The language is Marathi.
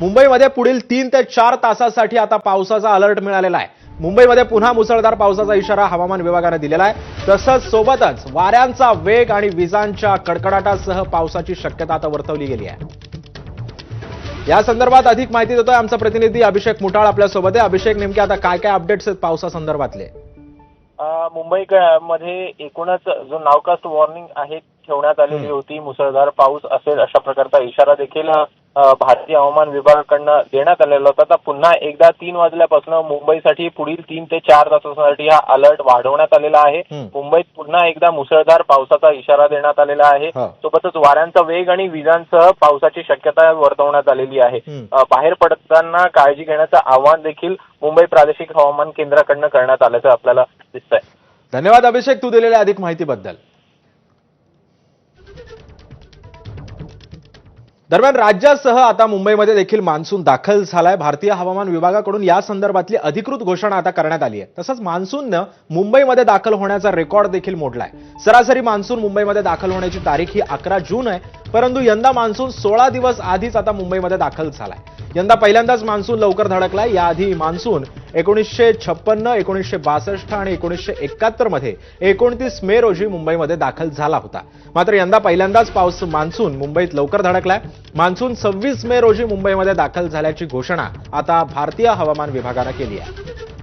मुंबईमध्ये पुढील तीन ते चार तासासाठी आता पावसाचा अलर्ट मिळालेला आहे. मुंबईमध्ये पुन्हा मुसळधार पावसाचा इशारा हवामान विभागानं दिलेला आहे. तसंच सोबतच वाऱ्यांचा वेग आणि विजांच्या कडकडाटासह पावसाची शक्यता आता वर्तवली गेली आहे. या संदर्भात अधिक माहिती देतोय आमचा प्रतिनिधी अभिषेक मुठाळ आपल्यासोबत आहे. अभिषेक नेमके आता काय काय अपडेट्स आहेत पावसासंदर्भातले? मुंबई मध्ये एकूणच जो नावकास्ट वॉर्निंग आहे ठेवण्यात आलेली होती. मुसळधार पाऊस असेल अशा प्रकारचा इशारा देखील भारतीय हवामान विभागाकडनं देण्यात आलेला होता. आता पुन्हा एकदा तीन वाजल्यापासून मुंबईसाठी पुढील तीन ते चार तासासाठी हा अलर्ट वाढवण्यात आलेला आहे. मुंबईत पुन्हा एकदा मुसळधार पावसाचा इशारा देण्यात आलेला आहे. सोबतच वाऱ्यांचा वेग आणि विजांसह पावसाची शक्यता वर्तवण्यात आलेली आहे. बाहेर पडताना काळजी घेण्याचं आवाहन देखील मुंबई प्रादेशिक हवामान केंद्राकडनं करण्यात आल्याचं आपल्याला दिसतंय. धन्यवाद अभिषेक तू दिलेल्या अधिक माहितीबद्दल. दरम्यान राज्यासह आता मुंबईमध्ये देखील मान्सून दाखल झालाय. भारतीय हवामान विभागाकडून या संदर्भातली अधिकृत घोषणा आता करण्यात आली आहे. तसंच मान्सूननं मुंबईमध्ये दाखल होण्याचा रेकॉर्ड देखील मोडलाय. सरासरी मान्सून मुंबईमध्ये दाखल होण्याची तारीख ही अकरा जून आहे. परंतु यंदा मान्सून सोळा दिवस आधीच आता मुंबईमध्ये दाखल झालाय. यंदा पहिल्यांदाच मान्सून लवकर धडकलाय. याआधी मान्सून एकोणीसशे छप्पन्न एकोणीसशे बासष्ट आणि एकोणीसशे एकाहत्तरमध्ये एकोणतीस मे रोजी मुंबईमध्ये दाखल झाला होता. मात्र यंदा पहिल्यांदाच पाऊस मान्सून मुंबईत लवकर धडकलाय. मान्सून सव्वीस मे रोजी मुंबईमध्ये दाखल झाल्याची घोषणा आता भारतीय हवामान विभागानं केली आहे.